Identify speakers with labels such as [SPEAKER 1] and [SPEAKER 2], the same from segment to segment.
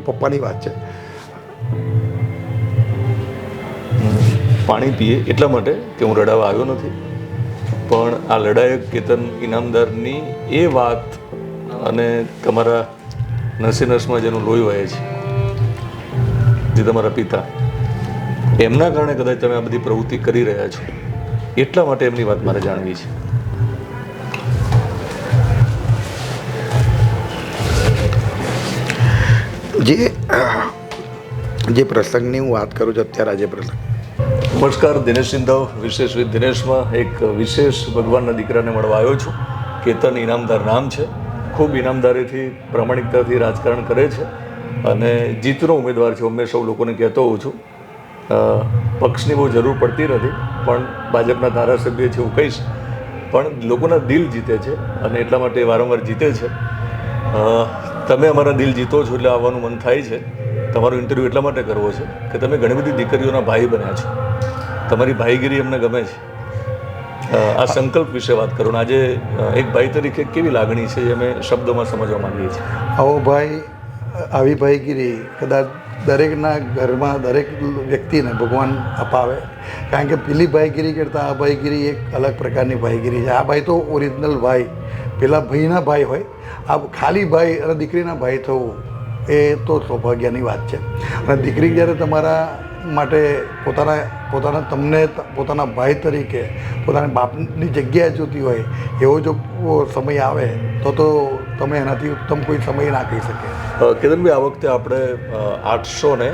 [SPEAKER 1] પપ્પાની વાત છે.
[SPEAKER 2] પાણી પીએ એટલા માટે કે હું રડાવા આવ્યો નથી. પણ આ લડાયક કેતન ઇનામદારની એ વાત અને તમારા નસે નસમાં જેનું લોહી વહે છે, જે તમારા પિતા, એમના કારણે કદાચ તમે આ બધી પ્રવૃત્તિ કરી રહ્યા છો. એટલા માટે એમની વાત મારે જાણવી છે.
[SPEAKER 1] જે જે પ્રસંગની હું વાત કરું છું અત્યારે આજે પ્રસંગ.
[SPEAKER 2] નમસ્કાર, દિનેશ સિંધવ, વિશેષ વિદ દિનેશમાં એક વિશેષ ભગવાનના દીકરાને મળવા આવ્યો છું. કેતન ઇનામદાર નામ છે. ખૂબ ઇનામદારીથી, પ્રામાણિકતાથી રાજકારણ કરે છે અને જીતનો ઉમેદવાર છે. હું સૌ લોકોને કહેતો હોઉં છું. પક્ષની બહુ જરૂર પડતી નથી, પણ ભાજપના ધારાસભ્ય છે હું કહીશ. પણ લોકોના દિલ જીતે છે અને એટલા માટે વારંવાર જીતે છે. તમે અમારા દિલ જીતો છો એટલે આવવાનું મન થાય છે. તમારો ઇન્ટરવ્યૂ એટલા માટે કરવો છે કે તમે ઘણી બધી દીકરીઓના ભાઈ બન્યા છો. તમારી ભાઈગીરી અમને ગમે છે. આ સંકલ્પ વિશે વાત કરો આજે એક ભાઈ તરીકે કેવી લાગણી છે એ અમે શબ્દોમાં સમજવા માંગીએ છીએ?
[SPEAKER 1] આવો ભાઈ, આવી ભાઈગીરી કદાચ દરેકના ઘરમાં દરેક વ્યક્તિને ભગવાન અપાવે. કારણ કે પેલી ભાઈગીરી કરતાં આ ભાઈગીરી એક અલગ પ્રકારની ભાઈગીરી છે. આ ભાઈ તો ઓરિજિનલ ભાઈ. પેલા ભાઈના ભાઈ હોય આ ખાલી ભાઈ અને દીકરીના ભાઈ થવું એ તો સૌભાગ્યની વાત છે. અને દીકરી જ્યારે તમારા માટે પોતાના પોતાના તમને પોતાના ભાઈ તરીકે પોતાના બાપની જગ્યાએ જોતી હોય એવો જો સમય આવે તો તો તમે એનાથી ઉત્તમ કોઈ સમય ના કહી શકે.
[SPEAKER 2] કેતનભાઈ આ વખતે આપણે આઠસો ને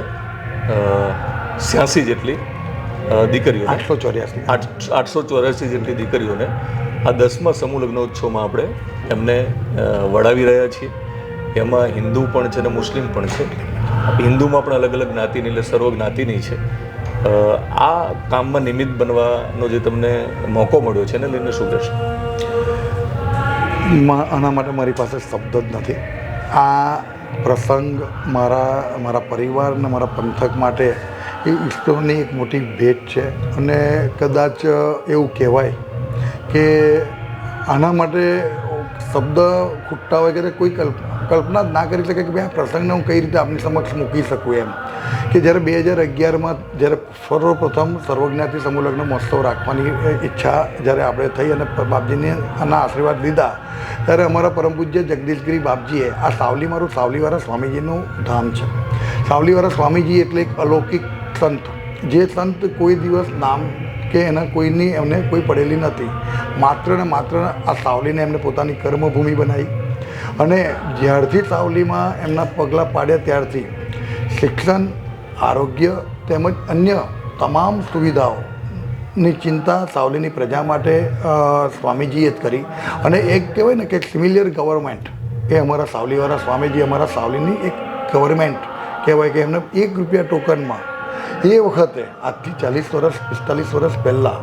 [SPEAKER 2] છ્યાસી જેટલી દીકરીઓ
[SPEAKER 1] આઠસો ચોર્યાસી.
[SPEAKER 2] આઠ આઠસો ચોર્યાસી જેટલી દીકરીઓને આ દસમા સમૂહ લગ્નોત્સવમાં આપણે એમને વડાવી રહ્યા છીએ. એમાં હિન્દુ પણ છે અને મુસ્લિમ પણ છે. હિન્દુમાં પણ અલગ અલગ જ્ઞાતિની એટલે સર્વ જ્ઞાતિની છે. આ કામમાં નિમિત્ત બનવાનો જે તમને મોકો મળ્યો છે એને લઈને શું કહેશો?
[SPEAKER 1] આના માટે મારી પાસે શબ્દ જ નથી. આ પ્રસંગ મારા મારા પરિવાર અને મારા પંથક માટે એ ઈશ્વરની એક મોટી ભેટ છે. અને કદાચ એવું કહેવાય કે આના માટે શબ્દ ખૂટતા કે કોઈ કલ્પ, કલ્પના જ ના કરી શકે કે ભાઈ આ પ્રસંગને હું કઈ રીતે આપની સમક્ષ મૂકી શકું એમ. કે જ્યારે બે હજાર અગિયારમાં જ્યારે સર્વપ્રથમ સર્વજ્ઞાતિ સમૂહલગ્ન મહોત્સવ રાખવાની ઈચ્છા જ્યારે આપણે થઈ અને બાપજીને આના આશીર્વાદ લીધા, ત્યારે અમારા પરમ પૂજ્ય જગદીશગીરી બાપજીએ, આ સાવલી મારું સાવલીવાળા સ્વામીજીનું ધામ છે. સાવલીવાળા સ્વામીજી એટલે એક અલૌકિક સંત. જે સંત કોઈ દિવસ નામ કે એના કોઈની એમને કોઈ પડેલી નથી. માત્ર ને માત્ર આ સાવલીને એમને પોતાની કર્મભૂમિ બનાવી. અને જ્યારથી સાવલીમાં એમના પગલાં પાડ્યા ત્યારથી શિક્ષણ, આરોગ્ય તેમજ અન્ય તમામ સુવિધાઓ ની ચિંતા સાવલીની પ્રજા માટે સ્વામીજીએ જ કરી. અને એક કહેવાય ને કે સિમિલિયર ગવર્મેન્ટ એ અમારા સાવલીવાળા સ્વામીજી અમારા સાવલીની એક ગવર્મેન્ટ કહેવાય કે એમને એક રૂપિયા ટોકનમાં એ વખતે, આજથી ચાલીસ વર્ષ, પિસ્તાલીસ વર્ષ પહેલાં,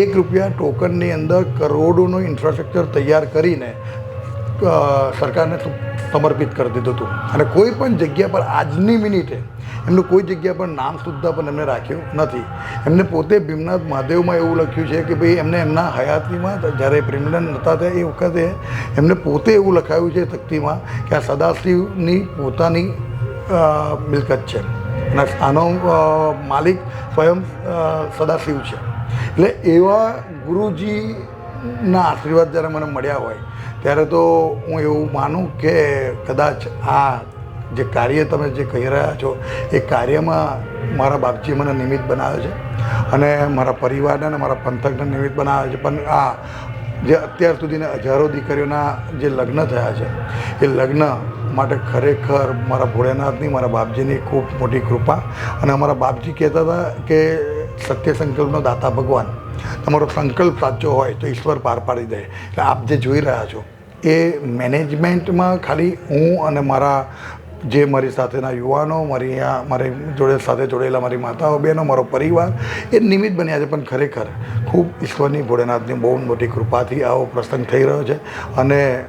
[SPEAKER 1] એક રૂપિયા ટોકનની અંદર કરોડોનું ઇન્ફ્રાસ્ટ્રક્ચર તૈયાર કરીને સરકારને સમર્પિત કરી દીધું હતું. અને કોઈ પણ જગ્યા પર આજની મિનિટે, એમનું કોઈ જગ્યા પર નામ સુદ્ધા પણ એમને રાખ્યું નથી. એમને પોતે ભીમનાથ મહાદેવમાં એવું લખ્યું છે કે ભાઈ, એમને એમના હયાતીમાં જ્યારે પ્રેમનંદ નહોતા ત્યાં એ વખતે એમને પોતે એવું લખાયું છે તકતીમાં કે આ સદાશિવની પોતાની મિલકત છે. અને આનો માલિક સ્વયં સદાશિવ છે. એટલે એવા ગુરુજીના આશીર્વાદ જ્યારે મને મળ્યા હોય, ત્યારે તો હું એવું માનું કે કદાચ આ જે કાર્ય તમે જે કહી રહ્યા છો, એ કાર્યમાં મારા બાપજી મને નિમિત્ત બનાવે છે અને મારા પરિવારને અને મારા પંથકને નિમિત્ત બનાવે છે. પણ આ જે અત્યાર સુધીના હજારો દીકરીઓના જે લગ્ન થયા છે, એ લગ્ન માટે ખરેખર મારા ભોળેનાથની, મારા બાપજીની ખૂબ મોટી કૃપા. અને અમારા બાપજી કહેતા હતા કે સત્ય સંકલ્પનો દાતા ભગવાન. તમારો સંકલ્પ સાચો હોય તો ઈશ્વર પાર પાડી દે. એટલે આપ જે જોઈ રહ્યા છો, એ મેનેજમેન્ટમાં ખાલી હું અને મારા જે મારી સાથેના યુવાનો, મારી મારી જોડે સાથે જોડેલા મારી માતાઓ, બહેનો, મારો પરિવાર, એ નિમિત્ત બન્યા છે. પણ ખરેખર ખૂબ ઈશ્વરની, ભોળેનાથની બહુ મોટી કૃપાથી આવો પ્રસંગ થઈ રહ્યો છે. અને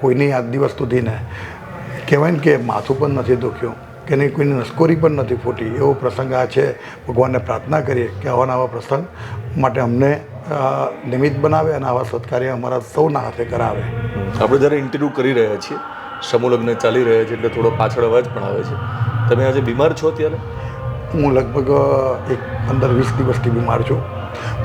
[SPEAKER 1] કોઈની આજ દિવસ સુધીને કહેવાય ને કે માથું પણ નથી દુખ્યું, કે નહીં કોઈની નસકોરી પણ નથી ફૂટી. એવો પ્રસંગ આ છે. ભગવાનને પ્રાર્થના કરીએ કે આવા નવા પ્રસંગ માટે અમને નિમિત્ત બનાવે અને આવા સત્કાર્ય અમારા સૌના હાથે કરાવે.
[SPEAKER 2] આપણે જ્યારે ઇન્ટરવ્યૂ કરી રહ્યા છીએ, સમૂહ લગ્ન ચાલી રહ્યા છે એટલે થોડો પાછળ અવાજ પણ આવે છે. તમે આજે બીમાર છો અત્યારે?
[SPEAKER 1] હું લગભગ એક પંદર વીસ દિવસથી બીમાર છું.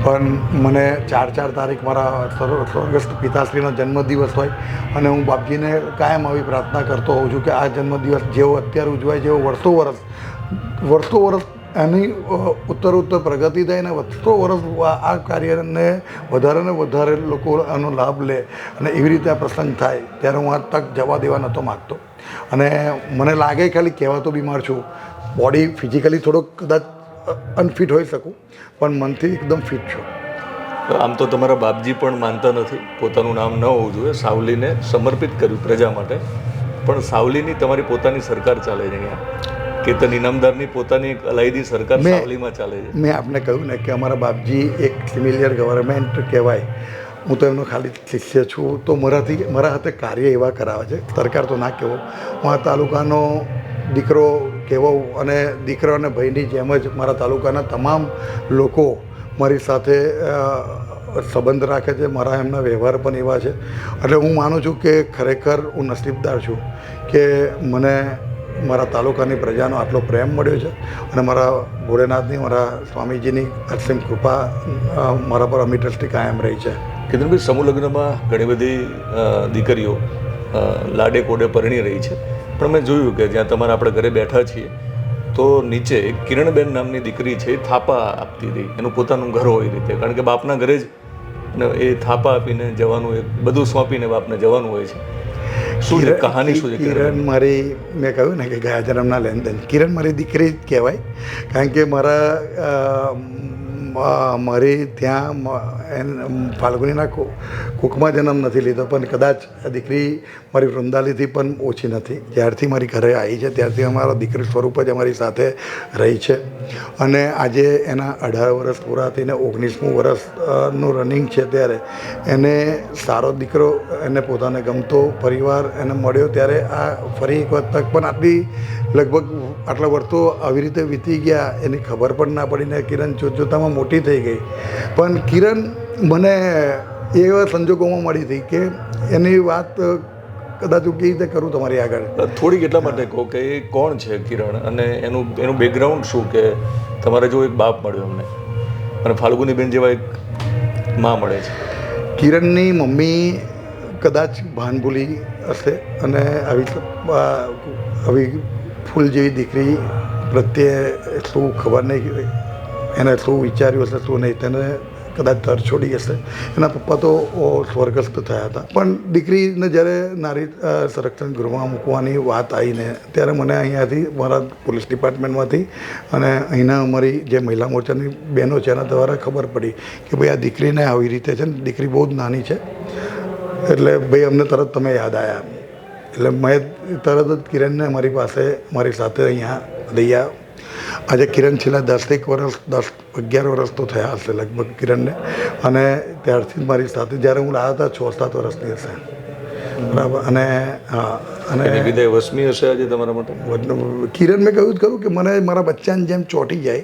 [SPEAKER 1] પણ મને ચાર ચાર તારીખ મારા સ્વર્ગસ્થ પિતાશ્રીનો જન્મદિવસ હોય અને હું બાપજીને કાયમ આવી પ્રાર્થના કરતો હોઉં છું કે આ જન્મદિવસ જેવો અત્યારે ઉજવાય, જેવો વર્ષો વર્ષ વર્ષો વર્ષ એની ઉત્તર ઉત્તર પ્રગતિ થાય અને વર્ષો વર્ષ આ કાર્યને વધારે ને વધારે લોકો આનો લાભ લે અને એવી રીતે આ પ્રસંગ થાય, ત્યારે હું આ તક જવા દેવા નહોતો માગતો. અને મને લાગે ખાલી કહેવાતો બીમાર છું બોડી ફિઝિકલી થોડોક કદાચ અનફિટ હોઈ શકું પણ મનથી એકદમ ફિટ છું.
[SPEAKER 2] આમ તો તમારા બાપજી પણ માનતા નથી પોતાનું નામ ન હોવું જોઈએ સાવલીને સમર્પિત કર્યું પ્રજા માટે. પણ સાવલીની તમારી પોતાની સરકાર ચાલે છે અહીંયા. કેતન ઇનામદારની પોતાની એક અલાયદી સરકાર
[SPEAKER 1] મેં-
[SPEAKER 2] સાવલીમાં ચાલે છે.
[SPEAKER 1] મેં આપને કહ્યું ને કે અમારા બાપજી એક સિમિલિયર ગવર્મેન્ટ કહેવાય. હું તો એમનો ખાલી શિષ્ય છું. તો મારાથી મારા હાથે કાર્ય એવા કરાવે છે. સરકાર તો ના કહેવો. હું આ તાલુકાનો દીકરો કહેવો અને દીકરો અને ભાઈની જેમ જ મારા તાલુકાના તમામ લોકો મારી સાથે સંબંધ રાખે છે. મારા એમના વ્યવહાર પણ એવા છે. એટલે હું માનું છું કે ખરેખર હું નસીબદાર છું કે મને મારા તાલુકાની પ્રજાનો આટલો પ્રેમ મળ્યો છે અને મારા ભોળેનાથની, મારા સ્વામીજીની અસીમ કૃપા મારા પર અમી દ્રષ્ટિ કાયમ રહી છે.
[SPEAKER 2] કેતનભાઈ, સમૂહ લગ્નમાં ઘણી બધી દીકરીઓ લાડે કોડે પરણી રહી છે. પણ મેં જોયું કે જ્યાં તમારા આપણે ઘરે બેઠા છીએ તો નીચે કિરણબેન નામની દીકરી છે થાપા આપતી હતી એનું પોતાનું ઘર હોય રીતે. કારણ કે બાપના ઘરે જ અને એ થાપા આપીને જવાનું એ બધું સોંપીને બાપને જવાનું હોય છે. શું છે? કહાની શું છે કિરણ
[SPEAKER 1] મારી મેં કહ્યું ને કે ગયા જન્મના લેનદેન. કિરણ મારી દીકરી જ કહેવાય. કારણ કે મારા મારી ત્યાં ફાલ્ગુનીના કુકમાં જન્મ નથી લીધો, પણ કદાચ આ દીકરી મારી વૃંદાલીથી પણ ઓછી નથી. જ્યારથી મારી ઘરે આવી છે, ત્યારથી અમારો દીકરી સ્વરૂપ જ અમારી સાથે રહી છે. અને આજે એના અઢાર વર્ષ પૂરા થઈને ઓગણીસમું વર્ષનું રનિંગ છે ત્યારે. એને સારો દીકરો એને પોતાને ગમતો પરિવાર એને મળ્યો ત્યારે આ ફરી એક વખત તક પણ આટલી લગભગ આટલા વર્ષો આવી રીતે વીતી ગયા એની ખબર પણ ના પડીને કિરણ જોતજોતામાં મોટી થઈ ગઈ. પણ કિરણ મને એવા સંજોગોમાં મળી હતી કે એની વાત કદાચ હું કેવી રીતે કરું તમારી આગળ?
[SPEAKER 2] થોડીક એટલા માટે કહો કે એ કોણ છે કિરણ અને એનું એનું બેકગ્રાઉન્ડ શું કે તમારે જો એક બાપ મળ્યો અમને. અને ફાલ્ગુનીબેન જેવા એક મા મળે છે.
[SPEAKER 1] કિરણની મમ્મી કદાચ ભાન ભૂલી હશે અને આવી આવી ફૂલ જેવી દીકરી પ્રત્યે શું ખબર નહીં એને શું વિચાર્યું હશે શું નહીં. તેને કદાચ તર છોડી હશે. એના પપ્પા તો સ્વર્ગસ્થ થયા હતા. પણ દીકરીને જ્યારે નારી સંરક્ષણ ગૃહમાં મૂકવાની વાત આવીને, ત્યારે મને અહીંયાથી મારા પોલીસ ડિપાર્ટમેન્ટમાંથી અને અહીંના અમારી જે મહિલા મોરચાની બહેનો છે, એના દ્વારા ખબર પડી કે ભાઈ, આ દીકરીને આવી રીતે છે ને, દીકરી બહુ જ નાની છે. એટલે ભાઈ, અમને તરત તમે યાદ આવ્યા એટલે મેં તરત જ કિરણને મારી પાસે મારી સાથે અહીંયા લઈ આવ્યા આજે કિરણ છેલ્લા દસેક વર્ષ દસ અગિયાર વર્ષ તો થયા હશે લગભગ કિરણને. અને ત્યારથી મારી સાથે જ્યારે હું લાવ્યા હતા છ સાત વર્ષની હશે. બરાબર. અને હા અને
[SPEAKER 2] વિદાય વસમી હશે આજે તમારા માટે?
[SPEAKER 1] કિરણ મેં કહ્યું જ ખરું કે મને મારા બચ્ચાની જેમ ચોંટી જાય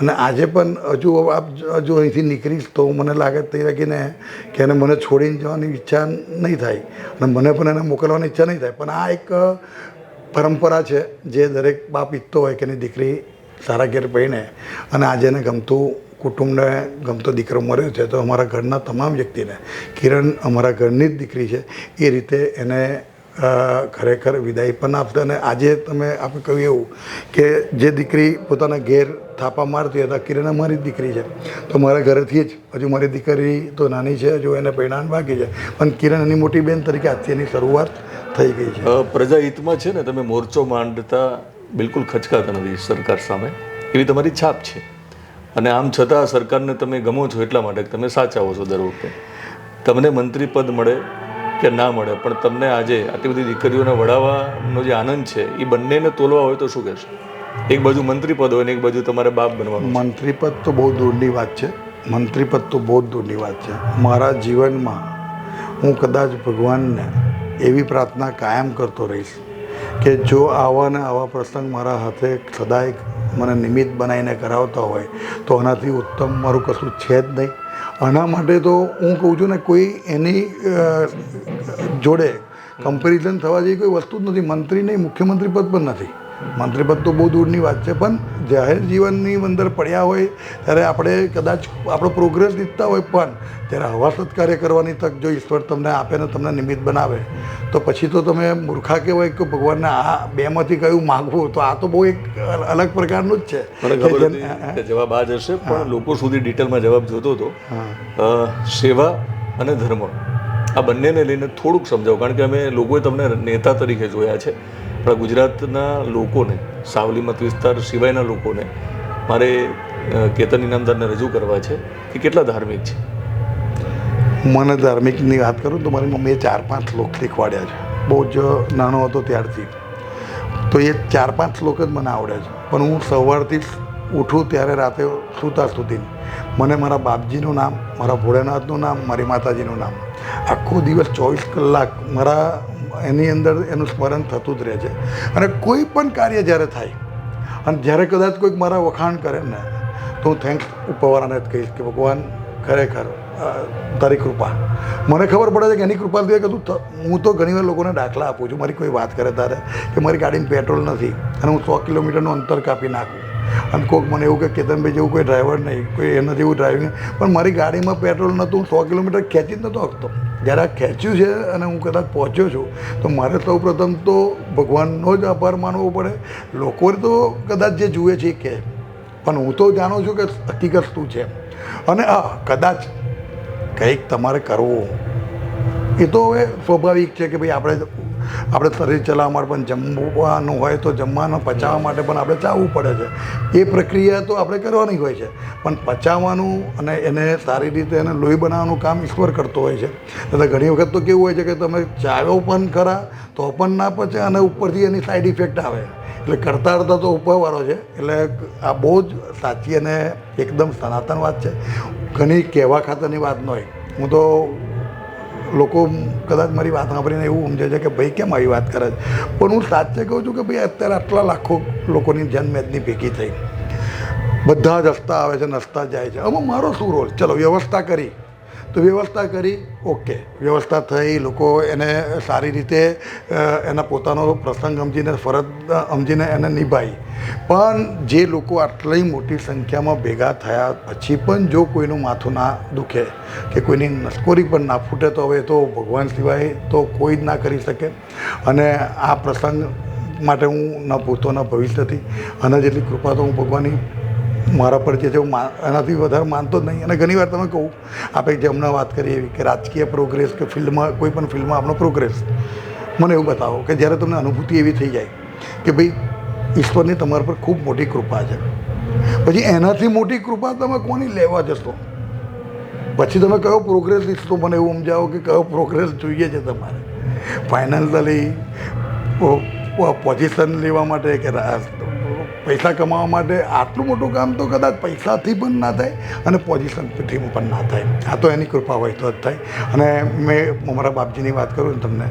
[SPEAKER 1] અને આજે પણ હજુ આપ હજુ અહીંથી નીકળીશ તો મને લાગે તે લાગીને કે એને મને છોડીને જવાની ઈચ્છા નહીં થાય. અને મને પણ એને મોકલવાની ઈચ્છા નહીં થાય. પણ આ એક પરંપરા છે જે દરેક બાપ ઈચ્છતો હોય કે એની દીકરી સારા ઘેર પહીને અને આજે એને ગમતું કુટુંબને ગમતો દીકરો મળ્યો છે તો અમારા ઘરના તમામ વ્યક્તિને કિરણ અમારા ઘરની જ દીકરી છે. એ રીતે એને ખરેખર વિદાય પણ આપશે અને આજે તમે આપણે કહ્યું એવું કે જે દીકરી પોતાના ઘેર થાપા મારતી હતા કિરણ મારી દીકરી છે. તો મારા ઘરેથી જ, હજુ મારી દીકરી તો નાની છે, હજુ એને પરિણામ બાકી છે. પણ કિરણ એની મોટી બેન તરીકે આજથી એની શરૂઆત થઈ ગઈ છે.
[SPEAKER 2] પ્રજા હિતમાં છે ને, તમે મોરચો માંડતા બિલકુલ ખચકાતા નથી સરકાર સામે. એવી તમારી છાપ છે. અને આમ છતાં સરકારને તમે ગમો છો એટલા માટે તમે સાચા હો છો દર વખતે. તમને મંત્રી પદ મળે કે ના મળે, પણ તમને આજે આટલી બધી દીકરીઓને વડાવવાનો જે આનંદ છે, એ બંનેને તોલવા હોય તો શું કહેશો? એક બાજુ મંત્રી પદ હોય ને એક બાજુ તમારે બાપ બનવાનું
[SPEAKER 1] મંત્રીપદ તો બહુ દૂરની વાત છે. મંત્રીપદ તો બહુ દૂરની વાત છે. મારા જીવનમાં હું કદાચ ભગવાનને એવી પ્રાર્થના કાયમ કરતો રહીશ કે જો આવા ને આવા પ્રસંગ મારા હાથે સદાય મને નિમિત્ત બનાવીને કરાવતા હોય તો આનાથી ઉત્તમ મારું કશું છે જ નહીં. આના માટે તો હું કહું છું ને કોઈ એની જોડે કમ્પેરિઝન થવા જેવી કોઈ વસ્તુ જ નથી. મંત્રી નહીં, મુખ્યમંત્રી પદ પણ નથી. મંત્રી પદ તો બહુ દૂરની વાત છે પણ જાહેર જીવનની અંદર પડ્યા હોય ત્યારે આપણે કદાચ આપણો પ્રોગ્રેસ ઈચ્છતા હોય પણ ત્યારે હવા સત્કાર્ય કરવાની તક જો ઈશ્વર તમને આપે ને તમને નિમિત્ત બનાવે તો પછી તો તમે મૂર્ખા કહેવાય કે ભગવાનને આ બેમાંથી કયું માગવું તો આ તો બહુ એક અલગ પ્રકારનું જ છે.
[SPEAKER 2] જવાબ આ જ હશે પણ લોકો સુધી ડિટેલમાં જવાબ જોતો હતો. સેવા અને ધર્મ. આ બંનેને લઈને થોડુંક સમજાવો કારણ કે અમે લોકોએ તમને નેતા તરીકે જોયા છે. પણ ગુજરાતના લોકોને, સાવલી મત વિસ્તાર સિવાયના લોકોને મારે કેતન ઇનામદારને રજૂ કરવા છે કે કેટલા ધાર્મિક છે?
[SPEAKER 1] મને ધાર્મિકની વાત કરું તો મારી મમ્મીએ ચાર પાંચ શ્લોક શીખવાડ્યા છે. બહુ જ નાનો હતો ત્યારથી. તો એ ચાર પાંચ શ્લોક જ મને આવડે છે. પણ હું સવારથી ઉઠું ત્યારે રાતે સૂતા સુધી મને મારા બાપજીનું નામ, મારા ભોળેનાથનું નામ, મારી માતાજીનું નામ. આખો દિવસ ચોવીસ કલાક મારા એની અંદર એનું સ્મરણ થતું જ રહે છે. અને કોઈ પણ કાર્ય જ્યારે થાય, અને જ્યારે કદાચ કોઈક મારા વખાણ કરે ને, તો હું થેન્ક્સ ઉપરવાળાને જ કહીશ કે ભગવાન, ખરેખર તારી કૃપા. મને ખબર પડે છે કે એની કૃપા સિવાય કશું હું તો ઘણીવાર લોકોને દાખલા આપું છું. મારી કોઈ વાત કરે તારે કે મારી ગાડીમાં પેટ્રોલ નથી, અને હું સો કિલોમીટરનું અંતર કાપી નાખું. અને કોઈક મને એવું કે કેતનભાઈ જેવું કોઈ ડ્રાઈવર નહીં, કોઈ એના જેવું ડ્રાઇવિંગ પણ મારી ગાડીમાં પેટ્રોલ નહોતું હું સો કિલોમીટર ખેંચી જ નહોતો શકતો જ્યારે આ ખેંચ્યું છે અને હું કદાચ પહોંચ્યો છું, તો મારે સૌ પ્રથમ તો ભગવાનનો જ આભાર માનવો પડે. લોકો તો કદાચ જે જુએ છે એ કહે. પણ હું તો જાણું છું કે હકીકત શું છે. અને હા, કદાચ કંઈક તમારે કરવું. એ તો હવે સ્વાભાવિક છે કે ભાઈ આપણે આપણે શરીર ચલાવવા માટે પણ જમવાનું હોય તો જમવાનું પચાવવા માટે પણ આપણે ચાવવું પડે છે. એ પ્રક્રિયા તો આપણે કરવાની હોય છે. પણ પચાવવાનું અને એને સારી રીતે એને લોહી બનાવવાનું કામ ઈશ્વર કરતો હોય છે. એટલે ઘણી વખત તો કેવું હોય છે કે તમે ચાવ્યો પણ ખરા, તો પણ ના પચે અને ઉપરથી એની સાઈડ ઇફેક્ટ આવે. એટલે કરતા કરતા તો ઉપરવાળો છે. એટલે આ બહુ જ સાચી અને એકદમ સનાતન વાત છે. ઘણી કહેવા ખાતરની વાત ન હોય. હું તો લોકો કદાચ મારી વાત સાંભળીને એવું સમજે છે કે ભાઈ કેમ આવી વાત કરે છે? પણ હું સાચે કહું છું કે ભાઈ અત્યારે આટલા લાખો લોકોની જનમેદની ભેગી થઈ. બધા જ હસતા આવે છે ને હસતા જાય છે. આમાં મારો શું રોલ ચલો વ્યવસ્થા કરી. તો વ્યવસ્થા કરી, ઓકે. વ્યવસ્થા થઈ, લોકો એને સારી રીતે એના પોતાનો પ્રસંગ સમજીને, ફરજ સમજીને એને નિભાવી પણ જે લોકો આટલી મોટી સંખ્યામાં ભેગા થયા પછી પણ જો કોઈનું માથું ના દુખે કે કોઈની નસકોરી પણ ના ફૂટે, તો હવે તો ભગવાન સિવાય તો કોઈ જ ના કરી શકે. અને આ પ્રસંગ માટે હું ન ભૂતો ન ભવિષ્યથી, આના જેટલી કૃપા તો હું ભગવાનની મારા પર જે છે, હું એનાથી વધારે માનતો જ નહીં. અને ઘણીવાર તમે કહું, આપણે જે હમણાં વાત કરીએ એવી કે રાજકીય પ્રોગ્રેસ કે ફિલ્ડમાં કોઈ પણ ફિલ્ડમાં આપણો પ્રોગ્રેસ મને એવું બતાવો કે જ્યારે તમને અનુભૂતિ એવી થઈ જાય કે ભાઈ, ઈશ્વરની તમારા પર ખૂબ મોટી કૃપા છે. પછી એનાથી મોટી કૃપા તમે કોની લેવા જશો? પછી તમે કયો પ્રોગ્રેસ ઈચ્છો મને એવું સમજાવો કે કયો પ્રોગ્રેસ જોઈએ છે તમારે? ફાઇનાન્શિયલી પોઝિશન લેવા માટે કે રા- પૈસા કમાવા માટે આટલું મોટું કામ તો કદાચ પૈસાથી પણ ના થાય અને પોઝિશનથી પણ ના થાય. આ તો એની કૃપા હોય તો જ થાય. અને મેં મારા બાપજીની વાત કરું ને તમને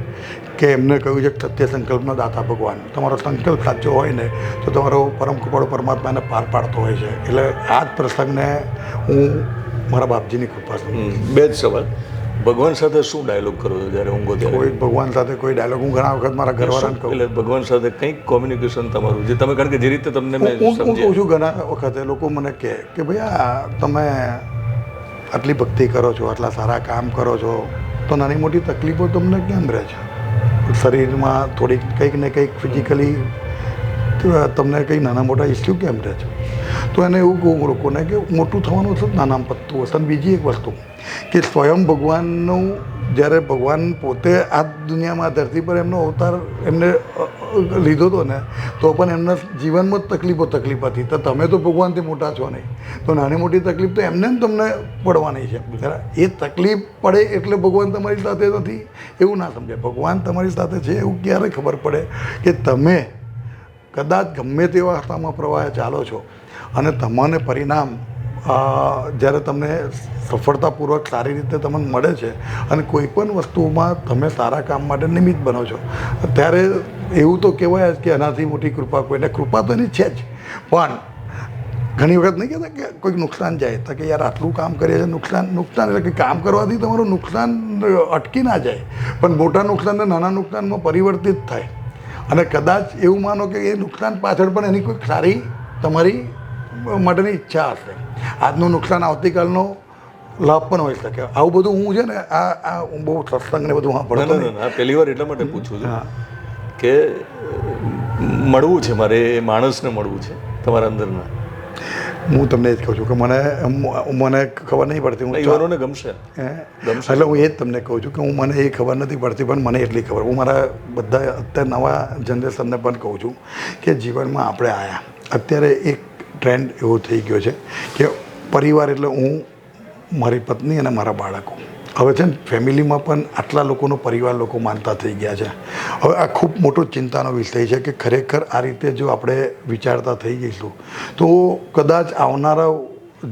[SPEAKER 1] કે એમને કહ્યું છે સત્ય સંકલ્પનો દાતા ભગવાન. તમારો સંકલ્પ સાચો હોય ને તો તમારો પરમ કૃપાળો પરમાત્માને પાર પાડતો હોય છે. એટલે આ જ પ્રસંગને હું મારા બાપજીની કૃપા
[SPEAKER 2] બે જ સવાલ. ભગવાન સાથે શું ડાયલોગ કરો છો જ્યારે ઊંઘો ત્યારે?
[SPEAKER 1] કોઈ ભગવાન સાથે કોઈ ડાયલોગ હું ઘણા વખત મારા ઘરવાળાને કહું.
[SPEAKER 2] એટલે ભગવાન સાથે કંઈક કોમ્યુનિકેશન તમારું જે તમે કારણ કે જે રીતે તમને મેં
[SPEAKER 1] હું કહું છું ઘણા વખતે લોકો મને કહે કે ભાઈ આ તમે આટલી ભક્તિ કરો છો આટલા સારા કામ કરો છો તો નાની મોટી તકલીફો તમને કેમ રહે છે? શરીરમાં થોડીક કંઈક ને કંઈક ફિઝિકલી તમને કંઈ નાના મોટા ઇસ્યુ કેમ રહે છે? તો એને એવું કહું લોકોને કે મોટું થવાનું છે નાના પત્તું હશે અને બીજી એક વસ્તુ કે સ્વયં ભગવાનનું જ્યારે ભગવાન પોતે આ દુનિયામાં ધરતી પર એમનો અવતાર એમને લીધો હતો ને, તો પણ એમના જીવનમાં જ તકલીફો તકલીફ હતી. તો તમે તો ભગવાનથી મોટા છો નહીં. તો નાની મોટી તકલીફ તો એમને જ તમને પડવાની છે. ખરા એ તકલીફ પડે એટલે ભગવાન તમારી સાથે નથી? એવું ના સમજાય. ભગવાન તમારી સાથે છે એવું ક્યારે ખબર પડે કે તમે કદાચ ગમે તેવા રસ્તામાં પ્રવાહ ચાલો છો. અને તમને પરિણામ જ્યારે તમને સફળતાપૂર્વક સારી રીતે તમને મળે છે અને કોઈ પણ વસ્તુમાં તમે સારા કામ માટે નિમિત્ત બનો છો, ત્યારે એવું તો કહેવાય જ કે એનાથી મોટી કૃપા કોઈને, કૃપા તો એની છે જ. પણ ઘણી વખત નહીં કહેતા કે કોઈક નુકસાન જાય, તો કે યાર આટલું કામ કરીએ છીએ, નુકસાન નુકસાન એટલે કે કામ કરવાથી તમારું નુકસાન અટકી ના જાય. પણ મોટા નુકસાનને નાના નુકસાનમાં પરિવર્તિત થાય. અને કદાચ એવું માનો કે એ નુકસાન પાછળ પણ એની કોઈક સારી તમારી માટેની ઈચ્છા હશે. આજનું નુકસાન આવતીકાલનો લાભ પણ હોઈ શકે. આવું બધું હું છે ને આ આ હું બહુ સત્સંગ ને બધું સાંભળતો
[SPEAKER 2] ના પહેલી વાર એટલા માટે પૂછું છું કે મળવું છે મારે એ માણસને મળવું છે તમારા અંદરના?
[SPEAKER 1] હું તમને એ જ કહું છું કે મને મને ખબર નહીં પડતી. હું
[SPEAKER 2] યુવાનોને ગમશે.
[SPEAKER 1] હે?
[SPEAKER 2] ગમશે.
[SPEAKER 1] એટલે હું એ જ તમને કહું છું કે હું મને એ ખબર નથી પડતી પણ મને એટલી ખબર. હું મારા બધા અત્યારે નવા જનરેશનને પણ કહું છું કે જીવનમાં આપણે આવ્યા અત્યારે એક ટ્રેન્ડ એવો થઈ ગયો છે કે પરિવાર એટલે હું, મારી પત્ની અને મારા બાળકો. હવે છે ને, ફેમિલીમાં પણ આટલા લોકોનો પરિવાર લોકો માનતા થઈ ગયા છે. હવે આ ખૂબ મોટો ચિંતાનો વિષય છે કે ખરેખર આ રીતે જો આપણે વિચારતા થઈ જઈશું, તો કદાચ આવનારા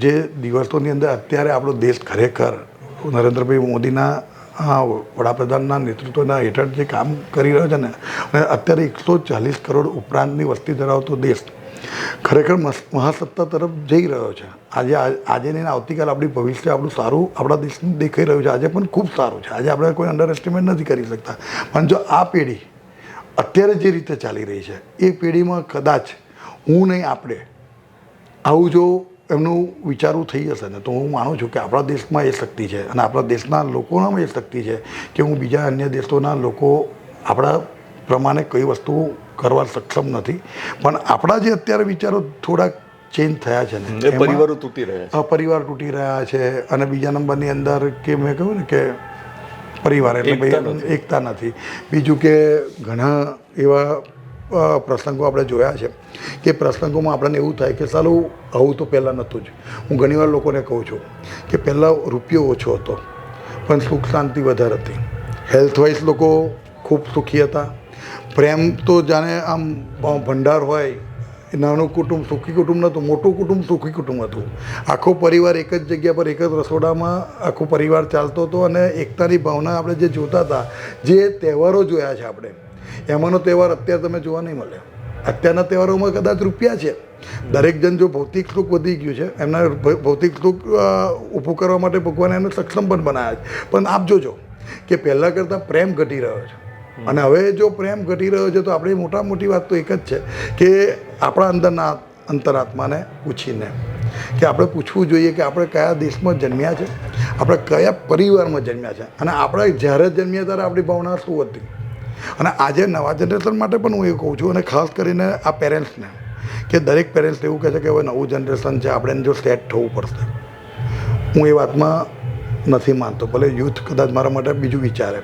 [SPEAKER 1] જે દિવસોની અંદર અત્યારે આપણો દેશ ખરેખર, નરેન્દ્રભાઈ મોદીના વડાપ્રધાનના નેતૃત્વના હેઠળ જે કામ કરી રહ્યો છે ને, અને અત્યારે એકસો ચાલીસ કરોડ ઉપરાંતની વસ્તી ધરાવતો દેશ ખરેખર મહાસત્તા તરફ જઈ રહ્યો છે. આજે આજે ને આવતીકાલ આપણી ભવિષ્ય આપણું સારું, આપણા દેશનું દેખાઈ રહ્યું છે. આજે પણ ખૂબ સારું છે. આજે આપણે કોઈ અંડર એસ્ટિમેટ નથી કરી શકતા. પણ જો આ પેઢી અત્યારે જે રીતે ચાલી રહી છે, એ પેઢીમાં કદાચ હું નહીં, આપણે આવું જો એમનું વિચારવું થઈ જશે ને, તો હું માનું છું કે આપણા દેશમાં એ શક્તિ છે અને આપણા દેશના લોકોનામાં એ શક્તિ છે કે હું બીજા અન્ય દેશોના લોકો, આપણા પ્રમાણે કઈ વસ્તુ કરવા સક્ષમ નથી. પણ આપણા જે અત્યારે વિચારો થોડાક ચેન્જ થયા છે ને
[SPEAKER 2] પરિવારો તૂટી રહ્યા છે.
[SPEAKER 1] પરિવાર તૂટી રહ્યા છે અને બીજા નંબરની અંદર કે મેં કહ્યું ને કે પરિવાર એટલે ભાઈ એકતા નથી. બીજું કે ઘણા એવા પ્રસંગો આપણે જોયા છે કે પ્રસંગોમાં આપણને એવું થાય કે સારું આવું તો પહેલાં નહોતું જ. હું ઘણીવાર લોકોને કહું છું કે પહેલાં રૂપિયો ઓછો હતો પણ સુખ શાંતિ વધારે હતી. હેલ્થ વાઇઝ લોકો ખૂબ સુખી હતા. પ્રેમ તો જાણે આમ ભંડાર હોય. એ નાનું કુટુંબ સુખી કુટુંબ નહોતું, મોટું કુટુંબ સુખી કુટુંબ હતું. આખો પરિવાર એક જ જગ્યા પર, એક જ રસોડામાં આખો પરિવાર ચાલતો હતો અને એકતાની ભાવના આપણે જે જોતા હતા, જે તહેવારો જોયા છે આપણે, એમાંનો તહેવાર અત્યારે તમે જોવા નહીં મળે. અત્યારના તહેવારોમાં કદાચ રૂપિયા છે. દરેક જણ જો ભૌતિક સુખ વધી ગયું છે, એમના ભૌતિક સુખ ઊભું કરવા માટે ભગવાને એને સક્ષમ પણ બનાવ્યા છે. પણ આપ જોજો કે પહેલાં કરતાં પ્રેમ ઘટી રહ્યો છે. અને હવે જો પ્રેમ ઘટી રહ્યો છે, તો આપણી મોટા મોટી વાત તો એક જ છે કે આપણા અંદરના અંતરાત્માને પૂછીને કે આપણે પૂછવું જોઈએ કે આપણે કયા દેશમાં જન્મ્યા છે, આપણે કયા પરિવારમાં જન્મ્યા છે. અને આપણે જ્યારે જન્મ્યા ત્યારે આપણી ભાવના શું હતી? અને આજે નવા જનરેશન માટે પણ હું એ કહું છું, અને ખાસ કરીને આ પેરેન્ટ્સને કે દરેક પેરેન્ટ્સ એવું કહે છે કે હવે નવું જનરેશન છે, આપણે જો સેટ થવું પડશે. હું એ વાતમાં નથી માનતો, ભલે યુથ કદાચ મારા માટે બીજું વિચારે.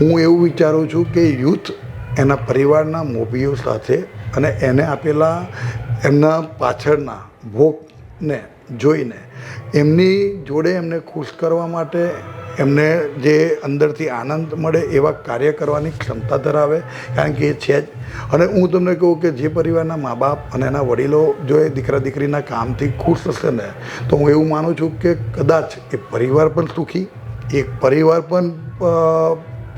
[SPEAKER 1] હું એવું વિચારું છું કે યુથ એના પરિવારના મોભીઓ સાથે અને એને આપેલા એમના પાછળના ભોગને જોઈને એમની જોડે એમને ખુશ કરવા માટે એમને જે અંદરથી આનંદ મળે એવા કાર્ય કરવાની ક્ષમતા ધરાવે, કારણ કે એ છે જ. અને હું તમને કહું કે જે પરિવારના મા બાપ અને એના વડીલો જો એ દીકરા દીકરીના કામથી ખુશ હશે ને, તો હું એવું માનું છું કે કદાચ એ પરિવાર પણ સુખી, એક પરિવાર પણ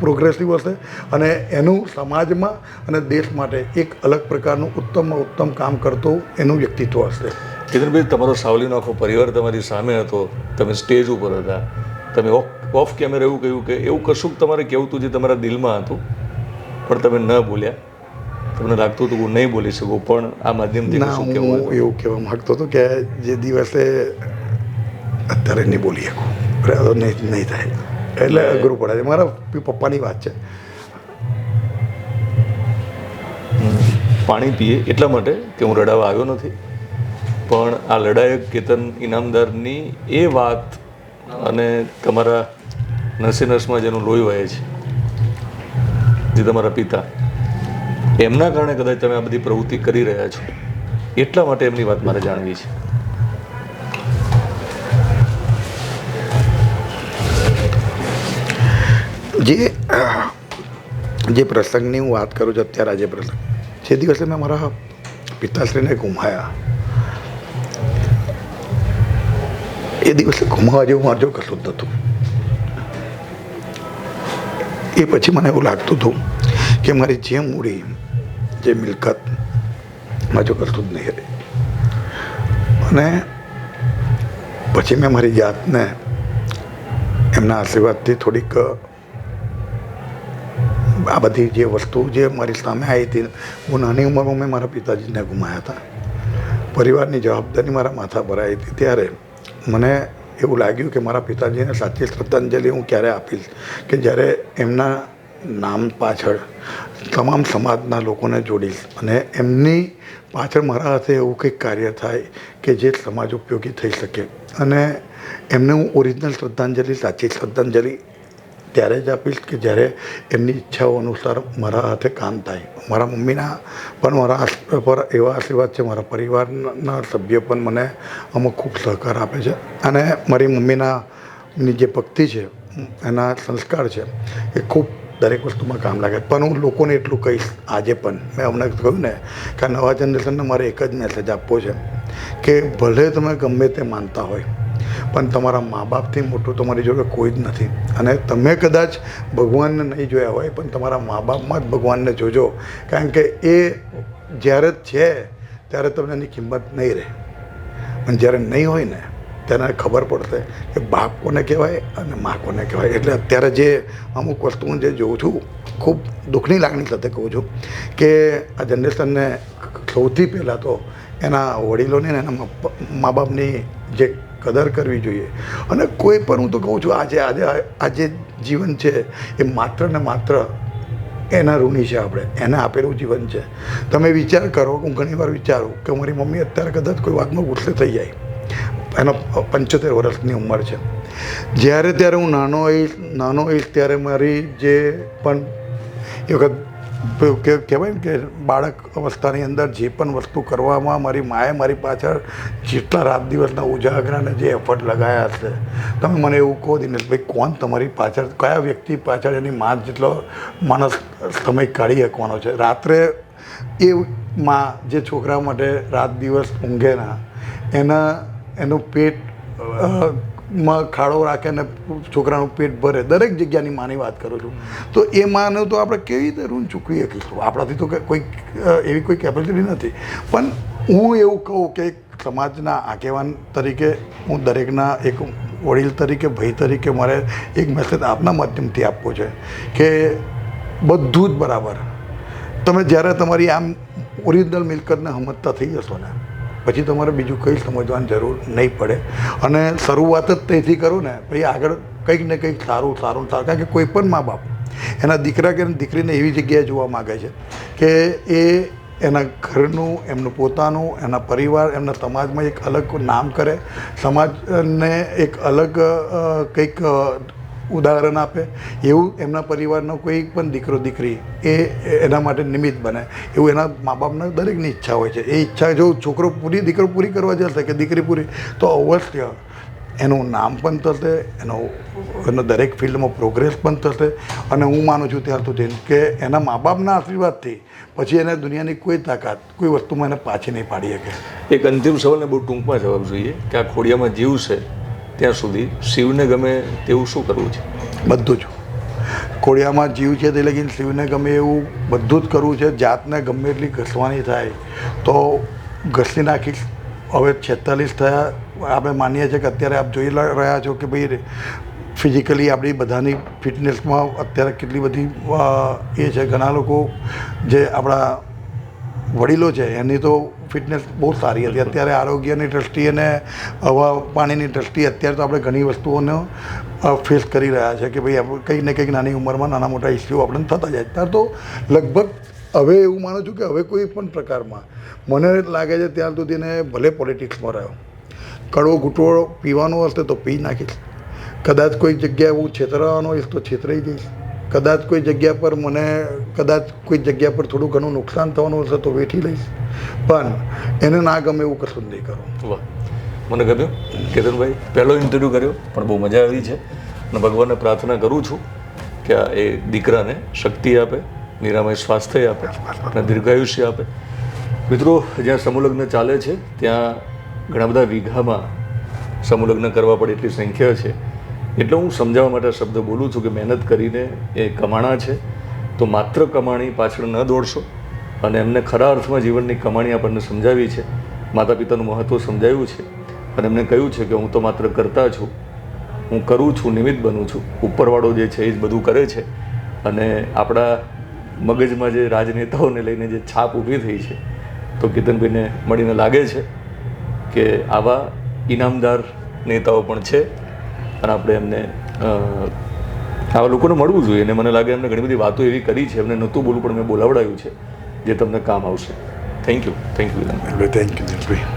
[SPEAKER 1] પ્રોગ્રેસિવ હશે અને એનું સમાજમાં અને દેશ માટે એક અલગ પ્રકારનું ઉત્તમમાં ઉત્તમ કામ કરતો એનું વ્યક્તિત્વ હશે.
[SPEAKER 2] કેતનભાઈ તમારો સાવલીનો આખો પરિવાર તમારી સામે હતો. તમે સ્ટેજ ઉપર હતા. તમે ઓફ ઓફ કેમેરા એવું કહ્યું કે એવું કશુંક તમારે કહેવું હતું જે તમારા દિલમાં હતું. પણ તમે ન બોલ્યા. તમને લાગતું હતું હું નહીં બોલી શકું પણ આ માધ્યમથી
[SPEAKER 1] હું એવું કહેવા માગતો હતો કે જે દિવસે અત્યારે નહીં બોલી શકું. નહીં નહીં થાય. એટલે અઘરું પડે. છે મારા પપ્પાની વાત છે.
[SPEAKER 2] પાણી પીએ એટલા માટે કે હું રડાવા આવ્યો નથી. પણ આ લડાયક કેતન ઇનામદારની એ વાત અને તમારા નસે નસમાં જેનું લોહી વહે છે જે તમારા પિતા એમના કારણે કદાચ તમે આ બધી પ્રવૃત્તિ કરી રહ્યા છો. એટલા માટે એમની વાત મારે જાણવી છે.
[SPEAKER 1] જે જે પ્રસંગની હું વાત કરું છું, અત્યારે આજે પ્રસંગ, જે દિવસે મેં મારા પિતાશ્રીને ગુમાયા, એ દિવસે ગુમાવા જેવું મારે જો કશું જ નહોતું. એ પછી મને એવું લાગતું હતું કે મારી જે મૂડી, જે મિલકતમાં જો કશું જ નહીં અને પછી મેં મારી જાતને એમના આશીર્વાદથી થોડીક આ બધી જે વસ્તુ જે મારી સામે આવી હતી, હું નાની ઉંમરમાં મેં મારા પિતાજીને ગુમાયા હતા. પરિવારની જવાબદારી મારા માથા પર આવી હતી. ત્યારે મને એવું લાગ્યું કે મારા પિતાજીને સાચી શ્રદ્ધાંજલિ હું ક્યારે આપીશ કે જ્યારે એમના નામ પાછળ તમામ સમાજના લોકોને જોડીશ અને એમની પાછળ મારા હાથે એવું કંઈક કાર્ય થાય કે જે સમાજ ઉપયોગી થઈ શકે. અને એમને હું ઓરિજિનલ શ્રદ્ધાંજલિ, સાચી શ્રદ્ધાંજલિ ત્યારે જ આપીશ કે જ્યારે એમની ઈચ્છાઓ અનુસાર મારા હાથે કામ થાય. મારા મમ્મીના પણ મારા પર એવા આશીર્વાદ છે, મારા પરિવારના સભ્ય પણ મને અમુક ખૂબ સહકાર આપે છે. અને મારી મમ્મીના ની જે ભક્તિ છે, એના સંસ્કાર છે, એ ખૂબ દરેક વસ્તુમાં કામ લાગે. પણ હું લોકોને એટલું કહીશ આજે પણ. મેં હમણાં કહ્યું ને કે નવા જનરેશનને મારે એક જ મેસેજ આપવો છે કે ભલે તમે ગમે તે માનતા હોય પણ તમારા મા બાપથી મોટું તમારી જોડે કોઈ જ નથી. અને તમે કદાચ ભગવાનને નહીં જોયા હોય, પણ તમારા મા બાપમાં જ ભગવાનને જોજો. કારણ કે એ જ્યારે છે, ત્યારે તમને એની કિંમત નહીં રહે. પણ જ્યારે નહીં હોય ને, ત્યારે ખબર પડશે કે બાપ કોને કહેવાય અને મા કોને કહેવાય. એટલે અત્યારે જે અમુક વસ્તુ હું જે જોઉં છું, ખૂબ દુઃખની લાગણી સાથે કહું છું કે આ જનરેશનને સૌથી પહેલાં તો એના વડીલોની ને એના મા બાપની જે કદર કરવી જોઈએ. અને કોઈ પણ હું તો કહું છું, આજે આજે આજે જીવન છે, એ માત્ર ને માત્ર એના ઋણી છે આપણે. એને આપેલું જીવન છે. તમે વિચાર કરો, હું ઘણીવાર વિચારું કે મારી મમ્મી અત્યારે કદાચ કોઈ વાતમાં ગુસ્સે થઈ જાય. એનો પંચોતેર વર્ષની ઉંમર છે. જ્યારે, ત્યારે હું નાનો હોઈશ નાનો હોઈશ ત્યારે મારી જે પણ એ વખત કહેવાય ને કે બાળક અવસ્થાની અંદર જે પણ વસ્તુ કરવામાં મારી માએ મારી પાછળ જેટલા રાત દિવસના ઉજાગરાને જે એફર્ટ લગાયા હશે તમે મને એવું કહો દિનેશભાઈ કોણ તમારી પાછળ, કયા વ્યક્તિ પાછળ એની માં જેટલો માણસ સમય કાઢી શકવાનો છે? રાત્રે એ માં જે છોકરા માટે રાત દિવસ ઊંઘે ના, એના, એનું પેટ માં ખાડો રાખે ને છોકરાનું પેટ ભરે, દરેક જગ્યાની માની વાત કરું છું. તો એ માને તો આપણે કેવી રીતે ઋણ ચૂકવી શકીશું આપણાથી તો કોઈ એવી કોઈ કેપેસિટી નથી. પણ હું એવું કહું કે સમાજના આગેવાન તરીકે, હું દરેકના એક વડીલ તરીકે, ભાઈ તરીકે મારે એક મેસેજ આપના માધ્યમથી આપવો છે કે બધું જ બરાબર. તમે જ્યારે તમારી આમ ઓરિજિનલ મિલકતને સમજતા થઈ જશો ને પછી તમારે બીજું કંઈ સમજવાની જરૂર નહીં પડે. અને શરૂઆત જ તેથી કરો ને, પછી આગળ કંઈક ને કંઈક સારું સારું સારું. કારણ કે કોઈ પણ મા બાપ એના દીકરા કે દીકરીને એવી જગ્યાએ જોવા માગે છે કે એ એના ઘરનું, એમનું પોતાનું, એના પરિવાર, એમના સમાજમાં એક અલગ નામ કરે. સમાજને એક અલગ કંઈક ઉદાહરણ આપે, એવું એમના પરિવારનો કોઈ પણ દીકરો, દીકરી એ એના માટે નિમિત્ત બને. એવું એના મા બાપના દરેકની ઈચ્છા હોય છે. એ ઈચ્છા જો છોકરો પૂરી, દીકરો પૂરી કરવા જશે કે દીકરી પૂરી, તો અવશ્ય એનું નામ પણ થશે, એનો એનો દરેક ફિલ્ડમાં પ્રોગ્રેસ પણ થશે. અને હું માનું છું ત્યાર સુધી કે એના મા બાપના આશીર્વાદથી પછી એને દુનિયાની કોઈ તાકાત, કોઈ વસ્તુમાં એને પાછી નહીં પાડી શકે.
[SPEAKER 2] એક અંતિમ સવાલને બહુ ટૂંકમાં જવાબ જોઈએ કે આ ખોડિયામાં જીવ છે ત્યાં સુધી શિવને ગમે તેવું શું કરવું છે?
[SPEAKER 1] બધું જ. કોળિયામાં જીવ છે તે લગીને શિવને ગમે એવું બધું જ કરવું છે. જાતને ગમે એટલી ઘસવાની થાય. તો ઘસી નાખીશ. હવે છેતાલીસ થયા. આપણે માનીએ છીએ કે અત્યારે આપ જોઈ રહ્યા છો કે ભાઈ ફિઝિકલી આપણી બધાની ફિટનેસમાં અત્યારે કેટલી બધી એ છે. ઘણા લોકો જે આપણા વડીલો છે, એની તો ફિટનેસ બહુ સારી હતી. અત્યારે આરોગ્યની દ્રષ્ટિએ અને હવા પાણીની દ્રષ્ટિએ અત્યારે તો આપણે ઘણી વસ્તુઓનો ફેસ કરી રહ્યા છે કે ભાઈ કંઈક ને કંઈક નાની ઉંમરમાં નાના મોટા ઇસ્યુ આપણને થતા જાય. અત્યારે તો લગભગ હવે એવું માનું છું કે હવે કોઈ પણ પ્રકારમાં મને લાગે છે ત્યાં સુધી ને ભલે પોલિટિક્સમાં રહ્યો. કડવો ઘૂંટવો પીવાનો હશે તો પી નાખીશ. કદાચ કોઈ જગ્યાએ હું છેતરાવાનો હોઈશ તો છેતરાઈ જઈશ. કદાચ કોઈ જગ્યા પર મને કદાચ કોઈ જગ્યા પર થોડું ઘણું નુકસાન થવાનું હશે તો વેઠી લઈશ. પણ એને ના ગમે એવું કશું નહીં કરું.
[SPEAKER 2] મને ગમ્યું. કેતનભાઈ, પહેલો ઇન્ટરવ્યૂ કર્યો, પણ બહુ મજા આવી છે. અને ભગવાનને પ્રાર્થના કરું છું કે આ એ દીકરાને શક્તિ આપે, નિરામય સ્વાસ્થ્ય આપે, અને દીર્ઘાયુષ્ય આપે. મિત્રો, જ્યાં સમૂહલગ્ન ચાલે છે, ત્યાં ઘણા બધા વીઘામાં સમૂહલગ્ન કરવા પડે એટલી સંખ્યા છે. એટલે હું સમજાવવા માટે શબ્દ બોલું છું કે મહેનત કરીને એ કમાણા છે. તો માત્ર કમાણી પાછળ ન દોડશો. અને એમને ખરા અર્થમાં જીવનની કમાણી આપણને સમજાવી છે. માતા પિતાનું મહત્ત્વ સમજાવ્યું છે. અને એમને કહ્યું છે કે હું તો માત્ર કરતા છું. હું કરું છું, નિમિત્ત બનું છું. ઉપરવાળો જે છે એ જ બધું કરે છે. અને આપણા મગજમાં જે રાજનેતાઓને લઈને જે છાપ ઊભી થઈ છે, તો કેતનભાઈને મળીને લાગે છે કે આવા ઇનામદાર નેતાઓ પણ છે. અને આપણે એમને આવા લોકોને મળવું જોઈએ અને મને લાગે એમને ઘણી બધી વાતો એવી કરી છે, એમને નહોતું બોલવું પણ મેં બોલાવડાવ્યું છે, જે તમને કામ આવશે. Thank you thank you
[SPEAKER 1] thank you Dineshbhai